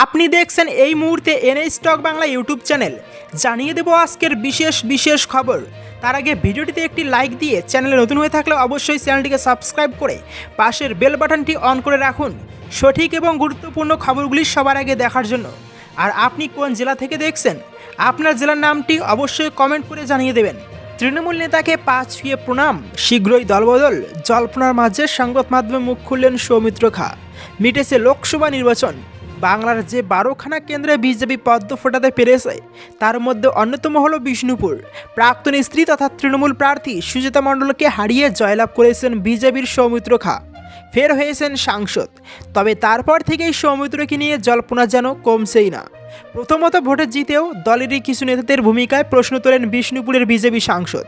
আপনি দেখছেন এই মুহূর্তে এনএ স্টক বাংলা ইউটিউব চ্যানেল। জানিয়ে দেব আজকের বিশেষ বিশেষ খবর। তার আগে ভিডিওটিতে একটি লাইক দিয়ে চ্যানেলে নতুন হয়ে থাকলে অবশ্যই চ্যানেলটিকে সাবস্ক্রাইব করে পাশের বেল বাটনটি অন করে রাখুন। সঠিক এবং গুরুত্বপূর্ণ খবরগুলি সবার আগে দেখার জন্য। আর আপনি কোন জেলা থেকে দেখছেন? আপনার জেলার নামটি অবশ্যই কমেন্ট করে জানিয়ে দেবেন। তৃণমূল নেতাকে পা ছুঁয়ে প্রণাম। শীঘ্রই দলবদল। জল্পনার মাঝে সংবাদ মাধ্যমে মুখ খুললেন সৌমিত্র খা। মিটেছে লোকসভা নির্বাচন। বাংলার যে বারোখানা কেন্দ্রে বিজেপি পদ্ম ফোটাতে পেরেছে, তার মধ্যে অন্যতম হল বিষ্ণুপুর। প্রাক্তন স্ত্রী তথা তৃণমূল প্রার্থী সুজিতা মণ্ডলকে হারিয়ে জয়লাভ করেছেন বিজেপির সৌমিত্র খা। ফের হয়েছেন সাংসদ। তবে তারপর থেকেই সৌমিত্রকে নিয়ে জল্পনা যেন কমছেই না। প্রথমত ভোটে জিতেও দলেরই কিছু নেতাদের ভূমিকায় প্রশ্ন তোলেন বিষ্ণুপুরের বিজেপি সাংসদ।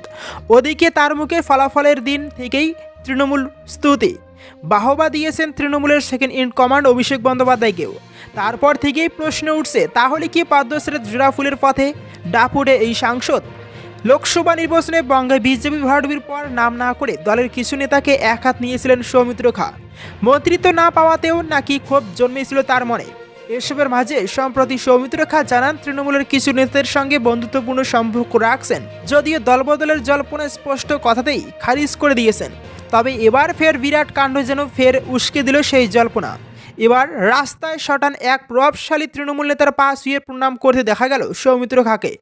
ওদিকে তার মুখে ফলাফলের দিন থেকেই তৃণমূল স্তুতি। বাহবা দিয়েছেন তৃণমূলের সেকেন্ড ইন কমান্ড অভিষেক বন্দ্যোপাধ্যায়কেও। তারপর থেকেই প্রশ্ন উঠছে, তাহলে কি পদ্মশ্রী জোড়াফুলের পথে ডাপুরে এই সাংসদ? লোকসভা নির্বাচনে বঙ্গে বিজেপি ভরাডুবির পর নাম না করে দলের কিছু নেতাকে এক হাত নিয়েছিলেন সৌমিত্র খা। মন্ত্রিত্ব না পাওয়াতেও নাকি ক্ষোভ জন্মেছিল তার মনে। এসবের মাঝে সম্প্রতি সৌমিত্র খা জানান, তৃণমূলের কিছু নেতাদের সঙ্গে বন্ধুত্বপূর্ণ সম্পর্ক রাখছেন, যদিও দলবদলের জল্পনা স্পষ্ট কথাতেই খারিজ করে দিয়েছেন। তবে এবার ফের বিরাট কাণ্ড যেন ফের উস্কে দিল সেই জল্পনা। এবার রাস্তায় শটান এক প্রভাবশালী তৃণমূল নেতার পা শুয়ে প্রণাম করতে দেখা গেল সৌমিত্র খাকে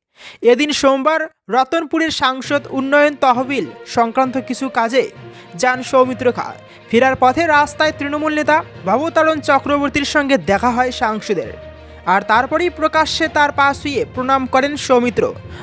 এদিন সোমবার রতনপুরের সাংসদ উন্নয়ন তহবিল সংক্রান্ত কিছু কাজে যান সৌমিত্র খা ফেরার পথে রাস্তায় তৃণমূল নেতা ভবতারণ চক্রবর্তীর সঙ্গে দেখা হয় সাংসদের। আর তারপরেই প্রকাশ্যে তার পা শুয়ে প্রণাম করেন সৌমিত্র।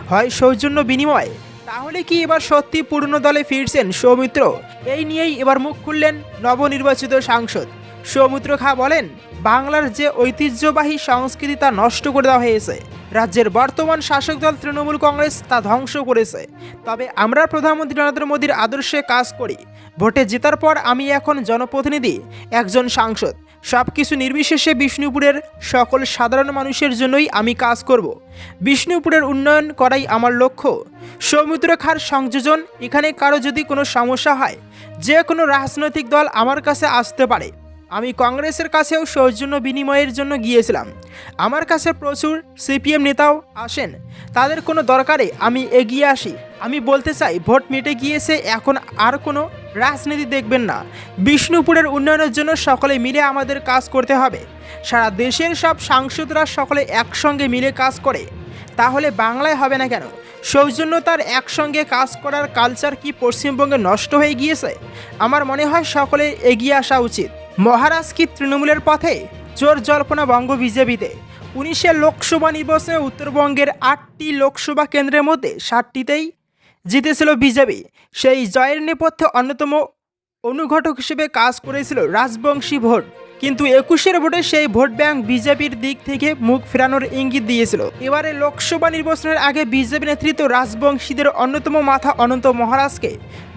হয় সৌজন্য বিনিময়ে। তাহলে কি এবার সত্যি পুরনো দলে ফিরছেন সৌমিত্র? এই নিয়েই এবার মুখ খুললেন নবনির্বাচিত সাংসদ। সৌমিত্র খা বলেন, বাংলার যে ঐতিহ্যবাহী সংস্কৃতি তা নষ্ট করে দেওয়া হয়েছে। রাজ্যের বর্তমান শাসক দল তৃণমূল কংগ্রেস তা ধ্বংস করেছে। তবে আমরা প্রধানমন্ত্রী নরেন্দ্র মোদীর আদর্শে কাজ করি। ভোটে জেতার পর আমি এখন জনপ্রতিনিধি, একজন সাংসদ। সব কিছু নির্বিশেষে বিষ্ণুপুরের সকল সাধারণ মানুষের জন্যই আমি কাজ করব। বিষ্ণুপুরের উন্নয়ন করাই আমার লক্ষ্য। সৌমিত্র খার সংযোজন, এখানে কারও যদি কোনো সমস্যা হয় যে কোনো রাজনৈতিক দল আমার কাছে আসতে পারে। আমি কংগ্রেসের কাছেও সৌজন্য বিনিময়ের জন্য গিয়েছিলাম। আমার কাছে প্রচুর সিপিএম নেতাও আসেন। তাদের কোনো দরকারে আমি এগিয়ে আসি। আমি বলতে চাই, ভোট মিটে গিয়েছে, এখন আর কোনো রাজনীতি দেখবেন না। বিষ্ণুপুরের উন্নয়নের জন্য সকলে মিলে আমাদের কাজ করতে হবে। সারা দেশের সব সাংসদরা সকলে একসঙ্গে মিলে কাজ করে। তাহলে বাংলায় হবে না কেন? সৌজন্যতার একসঙ্গে কাজ করার কালচার কি পশ্চিমবঙ্গে নষ্ট হয়ে গিয়েছে? আমার মনে হয় সকলে এগিয়ে আসা উচিত। মহারাজ কি তৃণমূলের পথে? জোর জল্পনা বঙ্গ বিজেপিতে। উনিশে লোকসভা নির্বাচনে উত্তরবঙ্গের আটটি লোকসভা কেন্দ্রের মধ্যে ষাটটিতেই জিতেছিল বিজেপি। সেই জয়ের নেপথ্যে অন্যতম অনুঘটক হিসেবে কাজ করেছিল রাজবংশী ভোট। কিন্তু একুশের ভোটে সেই ভোট ব্যাংক বিজেপির দিক থেকে মুখ ফেরানোর ইঙ্গিত দিয়েছিল। এবারে লোকসভা নির্বাচনের আগে বিজেপি নেতৃত্ব রাজবংশীদের অন্যতম মাথা অনন্ত মহারাজকে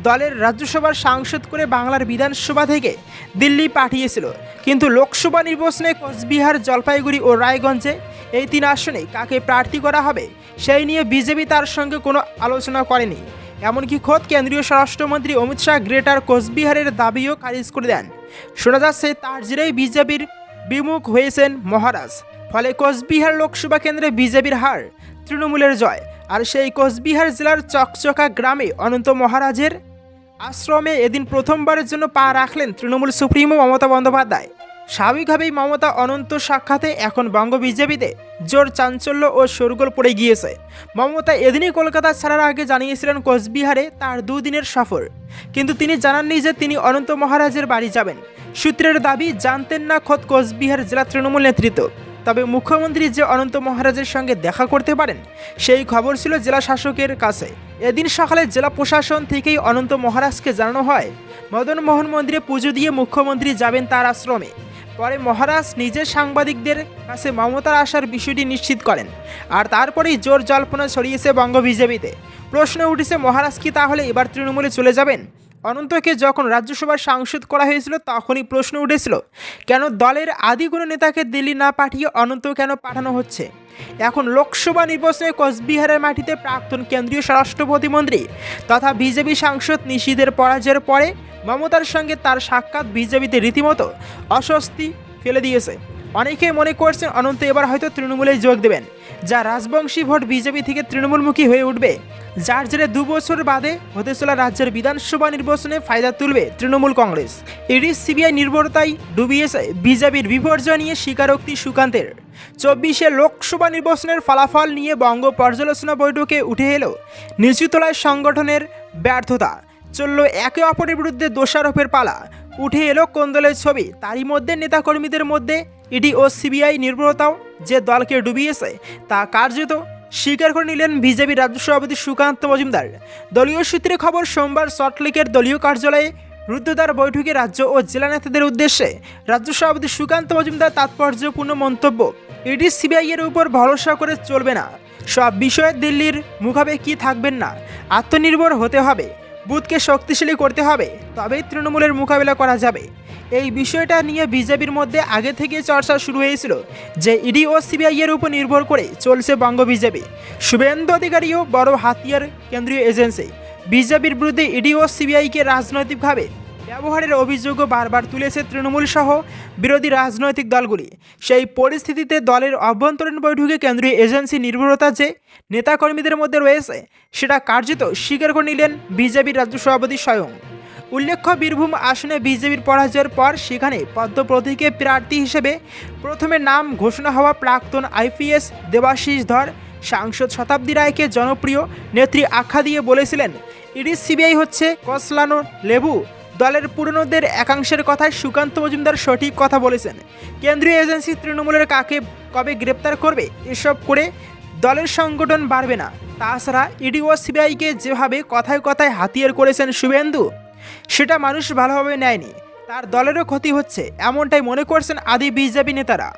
দলের রাজ্যসভার সাংসদ করে বাংলার বিধানসভা থেকে দিল্লি পাঠিয়েছিল। কিন্তু লোকসভা নির্বাচনে কোচবিহার, জলপাইগুড়ি ও রায়গঞ্জে এই তিন আসনে কাকে প্রার্থী করা হবে, সেই নিয়ে বিজেপি তার সঙ্গে কোনো আলোচনা করেনি। এমনকি খোদ কেন্দ্রীয় স্বরাষ্ট্রমন্ত্রী অমিত শাহ গ্রেটার কোচবিহারের দাবিও খারিজ করে দেন। শোনা যাচ্ছে, তার জেরেই বিজেপির বিমুখ হয়েছেন মহারাজ। ফলে কোচবিহার লোকসভা কেন্দ্রে বিজেপির হার, তৃণমূলের জয়। আর সেই কোচবিহার জেলার চকচকা গ্রামে অনন্ত মহারাজের আশ্রমে এদিন প্রথমবারের জন্য পা রাখলেন তৃণমূল সুপ্রিমো মমতা বন্দ্যোপাধ্যায়। স্বাভাবিকভাবেই মমতা অনন্ত সাক্ষাতে এখন বঙ্গ বিজেপিতে জোর চাঞ্চল্য ও শোরগোল পড়ে গিয়েছে। মমতা এদিনই কলকাতা ছাড়ার আগে জানিয়েছিলেন, কোচবিহারে তার দুদিনের সফর। কিন্তু তিনি জানাননি যে তিনি অনন্ত মহারাজের বাড়ি যাবেন। সূত্রের দাবি, জানতেন না খোদ কোচবিহার জেলা তৃণমূল নেতৃত্ব। তবে মুখ্যমন্ত্রী যে অনন্ত মহারাজের সঙ্গে দেখা করতে পারেন, সেই খবর ছিল জেলা শাসকের কাছে। এদিন সকালে জেলা প্রশাসন থেকেই অনন্ত মহারাজকে জানানো হয় মদন মোহন মন্দিরে পুজো দিয়ে মুখ্যমন্ত্রী যাবেন তার আশ্রমে। পরে মহারাজ নিজে সাংবাদিকদের কাছে মমতার আসার বিষয়টি নিশ্চিত করেন। আর তারপরেই জোর জল্পনা ছড়িয়েছে বঙ্গ বিজেপিতে প্রশ্ন উঠেছে, মহারাজ কি তাহলে এবার তৃণমূলে চলে যাবেন? অনন্তকে যখন রাজ্যসভার সাংসদ করা হয়েছিল, তখনই প্রশ্ন উঠেছিল, কেন দলের আদি কোনো নেতাকে দিল্লি না পাঠিয়ে অনন্ত কেন পাঠানো হচ্ছে? এখন লোকসভা নির্বাচনে কোচবিহারের মাটিতে প্রাক্তন কেন্দ্রীয় স্বরাষ্ট্র প্রতিমন্ত্রী তথা বিজেপি সাংসদ নিশীদের পরাজয়ের পরে মমতার সঙ্গে তার সাক্ষাৎ বিজেপিতে রীতিমতো অস্বস্তি ফেলে দিয়েছে। অনেকে মনে করছেন অনন্ত এবার হয়তো তৃণমূলে যোগ দেবেন। যা রাজবংশী ভোট বিজেপি থেকে তৃণমূলমুখী হয়ে উঠবে। যার জেরে দু বছর বাদে হতে চলা রাজ্যের বিধানসভা নির্বাচনে ফায়দা তুলবে তৃণমূল কংগ্রেস। ইডি সিবিআই নির্ভরতায় ডুবিয়েছে বিজেপির বিপর্যয় নিয়ে স্বীকারোক্তি সুকান্তের। চব্বিশে লোকসভা নির্বাচনের ফলাফল নিয়ে বঙ্গ পর্যালোচনা বৈঠকে উঠে এলো নিচুতলায় সংগঠনের ব্যর্থতা। চলল একে অপরের বিরুদ্ধে দোষারোপের পালা। উঠে এলো কোন্দলের ছবি। তারই মধ্যে নেতাকর্মীদের মধ্যে ইডি ও সিবিআই নির্ভরতাও যে দলকে ডুবিয়েছে তা কার্যত স্বীকার করে নিলেন বিজেপি রাজ্য সভাপতি সুকান্ত মজুমদার। দলীয় সূত্রে খবর, সোমবার সল্টলেকের দলীয় কার্যালয়ে রুদ্ধদ্বার বৈঠকে রাজ্য ও জেলা নেতাদের উদ্দেশ্যে রাজ্য সভাপতি সুকান্ত মজুমদার তাৎপর্যপূর্ণ মন্তব্য ইডি সিবিআই এর উপর ভরসা করে চলবে না। সব বিষয়ে দিল্লির মুখাবে কি থাকবেন না। আত্মনির্ভর হতে হবে। বুথকে শক্তিশালী করতে হবে, তবেই তৃণমূলের মোকাবিলা করা যাবে। এই বিষয়টা নিয়ে বিজেপির মধ্যে আগে থেকে চর্চা শুরু হয়েছিল যে ইডি ও সিবিআই এর উপর নির্ভর করে চলছে বঙ্গ বিজেপি। শুভেন্দু অধিকারীও বড় হাতিয়ার কেন্দ্রীয় এজেন্সি। বিজেপির বিরুদ্ধে ইডি ও সিবিআইকে রাজনৈতিকভাবে ব্যবহারের অভিযোগও বারবার তুলেছে তৃণমূল সহ বিরোধী রাজনৈতিক দলগুলি। সেই পরিস্থিতিতে দলের অভ্যন্তরীণ বৈঠকে কেন্দ্রীয় এজেন্সি নির্ভরতা যে নেতাকর্মীদের মধ্যে রয়েছে, সেটা কার্যত স্বীকার করে নিলেন বিজেপির রাজ্য সভাপতি স্বয়ং। উল্লেখ্য, বীরভূম আসনে বিজেপির পরাজয়ের পর সেখানে পদ্মপ্রতীকে প্রার্থী হিসেবে প্রথমে নাম ঘোষণা হওয়া প্রাক্তন আইপিএস দেবাশিস ধর, সাংসদ শতাব্দী রায়কে জনপ্রিয় নেত্রী আখ্যা দিয়ে বলেছিলেন, ইডি সিবিআই হচ্ছে কসলানো লেবু। দলের পুরনোদের একাংশের কথায় সুকান্ত মজুমদার সঠিক কথা বলেছেন। কেন্দ্রীয় এজেন্সি তৃণমূলের কাকে কবে গ্রেপ্তার করবে, এসব করে দলের সংগঠন বাড়বে না। তাছাড়া ইডি ও সিবিআইকে যেভাবে কথায় কথায় হাতিয়ার করেছেন শুভেন্দু, সেটা মানুষ ভালোভাবে নেয়নি। তার দলেরও ক্ষতি হচ্ছে, এমনটাই মনে করছেন আদি বিজেপি নেতারা।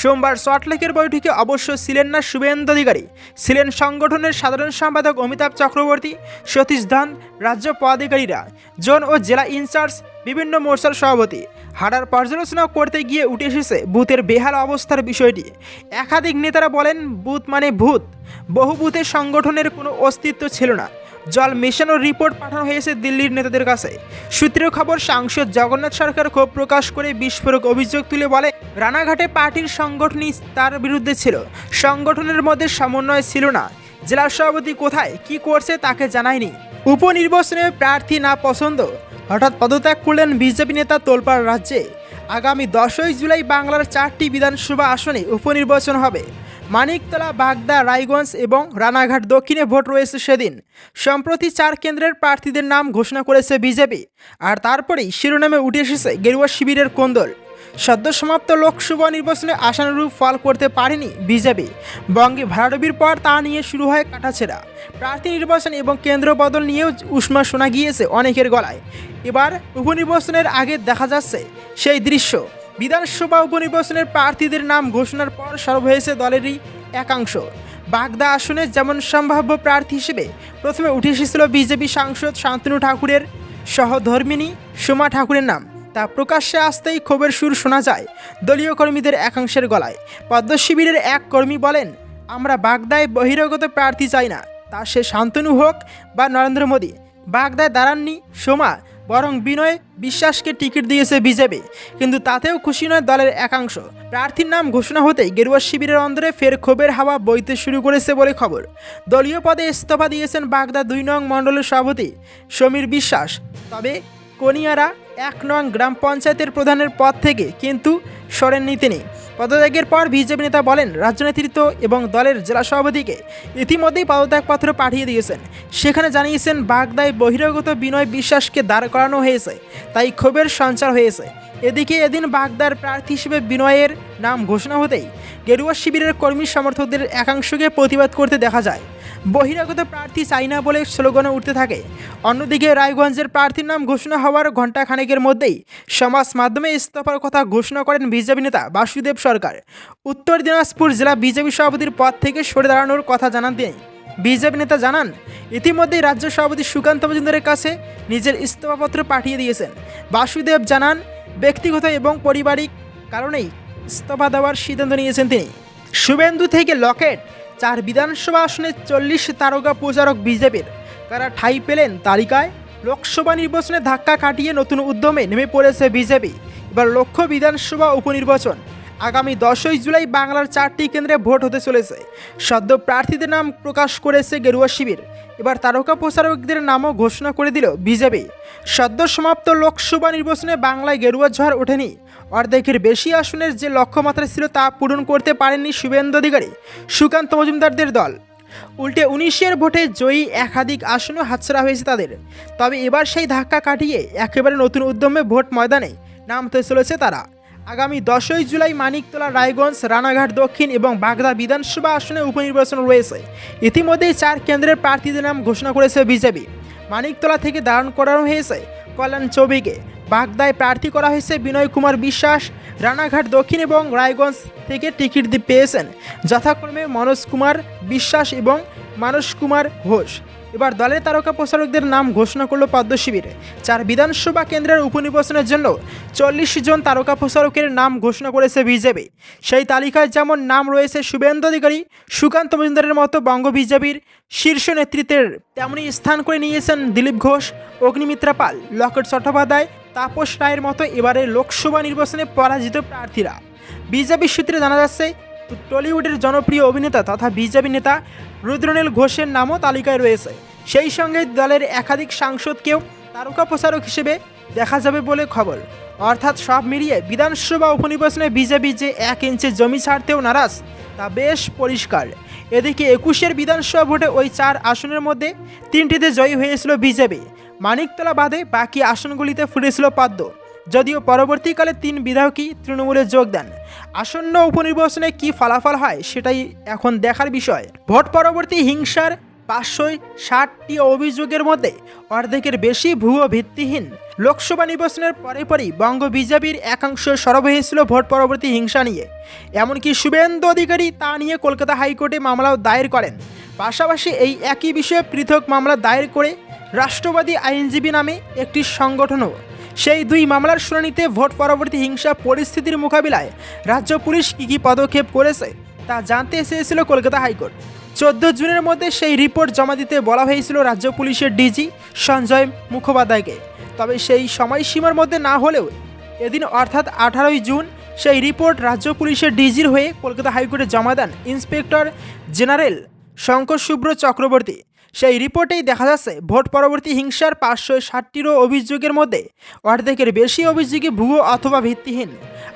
সোমবার সল্টলেকের বৈঠকে অবশ্য ছিলেন না শুভেন্দু অধিকারী। ছিলেন সংগঠনের সাধারণ সম্পাদক অমিতাভ চক্রবর্তী, সতীশ ধান, রাজ্য পদাধিকারীরা, জোন ও জেলা ইনচার্জ, বিভিন্ন মোর্চার সভাপতি। হারার পর্যালোচনা করতে গিয়ে উঠে এসেছে বুথের বেহাল অবস্থার বিষয়টি। একাধিক নেতারা বলেন, বুথ মানে ভূত। বহু বুথে সংগঠনের কোনো অস্তিত্ব ছিল না। জল মেশানোর রিপোর্ট পাঠানো হয়েছে দিল্লির নেতাদের কাছে। সূত্রের খবর, সাংসদ জগন্নাথ সরকার ক্ষোভ প্রকাশ করে বিস্ফোরক অভিযোগ তুলে বলে রানাঘাটে পার্টির সংগঠনই তার বিরুদ্ধে ছিল। সংগঠনের মধ্যে সমন্বয় ছিল না। জেলা সভাপতি কোথায়, কি করছে তাকে জানায়নি। উপনির্বাচনে প্রার্থী না পছন্দ। হঠাৎ পদত্যাগ করলেন বিজেপি নেতা তোলপাড় রাজ্যে। আগামী দশই জুলাই বাংলার চারটি বিধানসভা আসনে উপনির্বাচন হবে। মানিকতলা, বাগদা, রায়গঞ্জ এবং রানাঘাট দক্ষিণে ভোট রয়েছে সেদিন। সম্প্রতি চার কেন্দ্রের প্রার্থীদের নাম ঘোষণা করেছে বিজেপি। আর তারপরেই শিরোনামে উঠে এসেছে গেরুয়া শিবিরের কোন্দল। সদ্য সমাপ্ত লোকসভা নির্বাচনে আশানুরূপ ফল করতে পারেনি বিজেপি। বঙ্গে ভাড়াডবির পর তা নিয়ে শুরু হয় কাটাছেড়া প্রার্থী নির্বাচন এবং কেন্দ্র বদল নিয়েও উষ্মা শোনা গিয়েছে অনেকের গলায়। এবার উপনির্বাচনের আগে দেখা যাচ্ছে সেই দৃশ্য। বিধানসভা উপনির্বাচনের প্রার্থীদের নাম ঘোষণার পর সরব হয়েছে দলেরই একাংশ। বাগদা আসনে যেমন সম্ভাব্য প্রার্থী হিসেবে প্রথমে উঠে এসেছিল বিজেপি সাংসদ শান্তনু ঠাকুরের সহধর্মিনী সোমা ঠাকুরের নাম। তা প্রকাশ্যে আসতেই ক্ষোভের সুর শোনা যায়। দলীয় কর্মীদের একাংশের গলায়। পদ্ম শিবিরের এক কর্মী বলেন, আমরা বাগদায় বহিরাগত প্রার্থী চাই না। তা সে শান্তনু হোক বা নরেন্দ্র মোদী। বাগদায় দাঁড়াননি সোমা, বরং বিনয় বিশ্বাসকে টিকিট দিয়েছে বিজেপি। কিন্তু তাতেও খুশি নয় দলের একাংশ। প্রার্থীর নাম ঘোষণা হতেই গেরুয়া শিবিরের অন্দরে ফের ক্ষোভের হাওয়া বইতে শুরু করেছে বলে খবর। দলীয় পদে ইস্তফা দিয়েছেন বাগদা দুই নং মণ্ডলের সভাপতি সমীর বিশ্বাস। তবে কনিয়ারা এক নং গ্রাম পঞ্চায়েতের প্রধানের পদ থেকে কিন্তু সরেননি তিনি। পদত্যাগের পর বিজেপি নেতা বলেন রাজ্য নেতৃত্ব এবং দলের জেলা সভাপতিকে ইতিমধ্যেই পদত্যাগপত্র পাঠিয়ে দিয়েছেন। সেখানে জানিয়েছেন, বাগদায় বহিরাগত বিনয় বিশ্বাসকে দাঁড় করানো হয়েছে, তাই ক্ষোভের সঞ্চার হয়েছে। এদিকে এদিন বাগদার প্রার্থী হিসেবে বিনয়ের নাম ঘোষণা হতেই গেরুয়া শিবিরের কর্মী সমর্থকদের একাংশকে প্রতিবাদ করতে দেখা যায়। বহিরাগত প্রার্থী চাই না বলে স্লোগানে উঠতে থাকে। অন্যদিকে রায়গঞ্জের প্রার্থীর নাম ঘোষণা হওয়ার ঘণ্টা খানেকের মধ্যেই সমাজ মাধ্যমে ইস্তফার কথা ঘোষণা করেন বিজেপি নেতা বাসুদেব সরকার। উত্তর দিনাজপুর জেলা বিজেপি সভাপতির পদ থেকে সরে দাঁড়ানোর কথা জানান তিনি। বিজেপি নেতা জানান, ইতিমধ্যেই রাজ্য সভাপতি সুকান্ত মজুমদারের কাছে নিজের ইস্তফাপত্র পাঠিয়ে দিয়েছেন। বাসুদেব জানান, ব্যক্তিগত এবং পারিবারিক কারণেই ইস্তফা দেওয়ার সিদ্ধান্ত নিয়েছেন তিনি। শুভেন্দু থেকে লকেট চার বিধানসভা আসনে চল্লিশ তারকা প্রচারক বিজেপির। কারা ঠাঁই পেলেন তালিকায়? লোকসভা নির্বাচনে ধাক্কা কাটিয়ে নতুন উদ্যমে নেমে পড়েছে বিজেপি। এবার লক্ষ্য বিধানসভা উপনির্বাচন। আগামী দশই জুলাই বাংলার চারটি কেন্দ্রে ভোট হতে চলেছে। সদ্য প্রার্থীদের নাম প্রকাশ করেছে গেরুয়া শিবির। এবার তারকা প্রচারকদের নামও ঘোষণা করে দিল বিজেপি। সদ্য সমাপ্ত লোকসভা নির্বাচনে বাংলায় গেরুয়া ঝড় ওঠেনি। অর্ধেকের বেশি আসনের যে লক্ষ্যমাত্রা ছিল তা পূরণ করতে পারেননি শুভেন্দু অধিকারী, সুকান্ত মজুমদারদের দল। উল্টে উনিশের ভোটে জয়ী একাধিক আসনও হাতছাড়া হয়েছে তাদের। তবে এবার সেই ধাক্কা কাটিয়ে একেবারে নতুন উদ্যমে ভোট ময়দানে নামতে চলেছে তারা। আগামী দশই জুলাই মানিকতলা, রায়গঞ্জ, রানাঘাট, দক্ষিণ এবং বাগদা বিধানসভা আসনে উপনির্বাচন রয়েছে। ইতিমধ্যেই চার কেন্দ্রের প্রার্থীদের নাম ঘোষণা করেছে বিজেপি। মানিকতলা থেকে দাঁড়ান করানো হয়েছে কল্যাণ চৌবেকে। বাগদায় প্রার্থী করা হয়েছে বিনয় কুমার বিশ্বাস, রানাঘাট দক্ষিণ এবং রায়গঞ্জ থেকে টিকিট পেয়েছেন। যথাক্রমে মনোজ কুমার বিশ্বাস এবং মানস কুমার ঘোষ। এবার দলের তারকা প্রচারকদের নাম ঘোষণা করল পদ্ম শিবিরে। চার বিধানসভা কেন্দ্রের উপনির্বাচনের জন্য চল্লিশ জন তারকা প্রচারকের নাম ঘোষণা করেছে বিজেপি। সেই তালিকায় যেমন নাম রয়েছে শুভেন্দু অধিকারী, সুকান্ত মজুমদারের মতো বঙ্গ বিজেপির শীর্ষ নেতৃত্বের, তেমনি স্থান করে নিয়েছেন দিলীপ ঘোষ, অগ্নিমিত্রা পাল, লকেট চট্টোপাধ্যায়, তাপস রায়ের মতো এবারে লোকসভা নির্বাচনে পরাজিত প্রার্থীরা। বিজেপি সূত্রে জানা যাচ্ছে, টলিউডের জনপ্রিয় অভিনেতা তথা বিজেপি নেতা রুদ্রনীল ঘোষের নামও তালিকায় রয়েছে। সেই সঙ্গে দলের একাধিক সাংসদকেও তারকা প্রচারক হিসেবে দেখা যাবে বলে খবর। অর্থাৎ সব মিলিয়ে বিধানসভা উপনির্বাচনে বিজেপি যে এক ইঞ্চি জমি ছাড়তেও নারাজ, তা বেশ পরিষ্কার। এদিকে একুশের বিধানসভা ভোটে ওই চার আসনের মধ্যে তিনটিতে জয়ী হয়েছিল বিজেপি। মানিকতলা বাদে বাকি আসনগুলিতে ফুটেছিল পদ্ম যদিও পরবর্তীকালে তিন বিধায়কই তৃণমূলে যোগ দেন। আসন্ন উপনির্বাচনে কি ফলাফল হয় সেটাই এখন দেখার বিষয়। ভোট পরবর্তী হিংসার পাঁচশো ষাটটি অভিযোগের মধ্যে অর্ধেকের বেশি ভুয়ো ভিত্তিহীন। লোকসভা নির্বাচনের পরে পরই বঙ্গ বিজেপির একাংশ সরব হয়েছিল ভোট পরবর্তী হিংসা নিয়ে। এমনকি শুভেন্দু অধিকারী তা নিয়ে কলকাতা হাইকোর্টে মামলাও দায়ের করেন। পাশাপাশি এই একই বিষয়ে পৃথক মামলা দায়ের করে রাষ্ট্রবাদী আইনজীবী নামে একটি সংগঠনও সেই দুই মামলার শুনানিতে ভোট পরবর্তী হিংসা পরিস্থিতির মোকাবিলায় রাজ্য পুলিশ কী কী পদক্ষেপ করেছে তা জানতে চেয়েছিল কলকাতা হাইকোর্ট। চোদ্দ জুনের মধ্যে সেই রিপোর্ট জমা দিতে বলা হয়েছিল রাজ্য পুলিশের ডিজি সঞ্জয় মুখোপাধ্যায়কে। তবে সেই সময়সীমার মধ্যে না হলেও এদিন অর্থাৎ আঠারোই জুন সেই রিপোর্ট রাজ্য পুলিশের ডিজির হয়ে কলকাতা হাইকোর্টে জমা দেন ইন্সপেক্টর জেনারেল শঙ্কর শুভ্র চক্রবর্তী। সেই রিপোর্টেই দেখা যাচ্ছে, ভোট পরবর্তী হিংসার পাঁচশো ষাটটিরও অভিযোগের মধ্যে অর্ধেকের বেশি অভিযোগই ভুয়ো অথবা ভিত্তিহীন।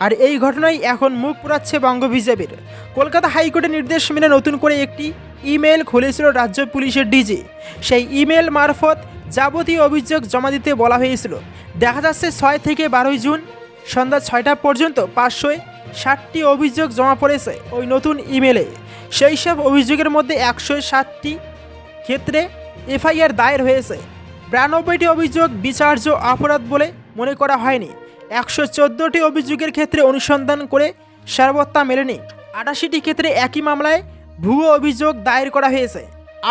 আর এই ঘটনাই এখন মুখ পুরাচ্ছে বঙ্গ বিজেপির। কলকাতা হাইকোর্টের নির্দেশ মেনে নতুন করে একটি ইমেল খুলেছিল রাজ্য পুলিশের ডিজি। সেই ইমেল মারফত যাবতীয় অভিযোগ জমা দিতে বলা হয়েছিল। দেখা যাচ্ছে ছয় থেকে বারোই জুন, সন্ধ্যা ছয়টা পর্যন্ত পাঁচশো ষাটটি অভিযোগ জমা পড়েছে ওই নতুন ইমেলে সেই সব অভিযোগের মধ্যে একশো ষাটটি ক্ষেত্রে এফআইআর দায়ের হয়েছে। বিরানব্বইটি অভিযোগ বিচার্য অপরাধ বলে মনে করা হয়নি। একশো চোদ্দোটি অভিযোগের ক্ষেত্রে অনুসন্ধান করে সারবত্তা মেলেনি। আটাশিটি ক্ষেত্রে একই মামলায় ভুয়ো অভিযোগ দায়ের করা হয়েছে।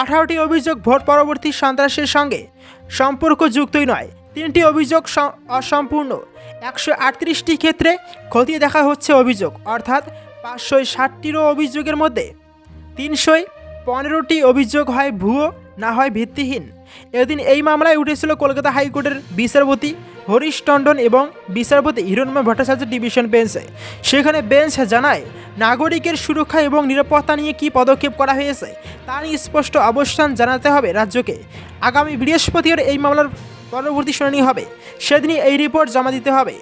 আঠারোটি অভিযোগ ভোট পরবর্তী সন্ত্রাসের সঙ্গে সম্পর্কযুক্তই নয়। তিনটি অভিযোগ অসম্পূর্ণ। একশো আটত্রিশটি ক্ষেত্রে খতিয়ে দেখা হচ্ছে অভিযোগ, অর্থাৎ পাঁচশো ষাটটিরও অভিযোগের মধ্যে তিনশোয় পনেরোটি অভিযোগ হয় ভুয়ো, না হয় ভিত্তিহীন। এদিন এই মামলায় উঠেছিল কলকাতা হাইকোর্টের বিচারপতি হরিশ টন্ডন এবং বিচারপতি হিরণময় ভট্টাচার্য ডিভিশন বেঞ্চে। সেখানে বেঞ্চ জানায়, নাগরিকের সুরক্ষা এবং নিরাপত্তা নিয়ে কী পদক্ষেপ করা হয়েছে, তা নিয়ে স্পষ্ট অবস্থান জানাতে হবে রাজ্যকে। আগামী বৃহস্পতিবার এই মামলার পরবর্তী শুনানি হবে। সেদিনই এই রিপোর্ট জমা দিতে হবে।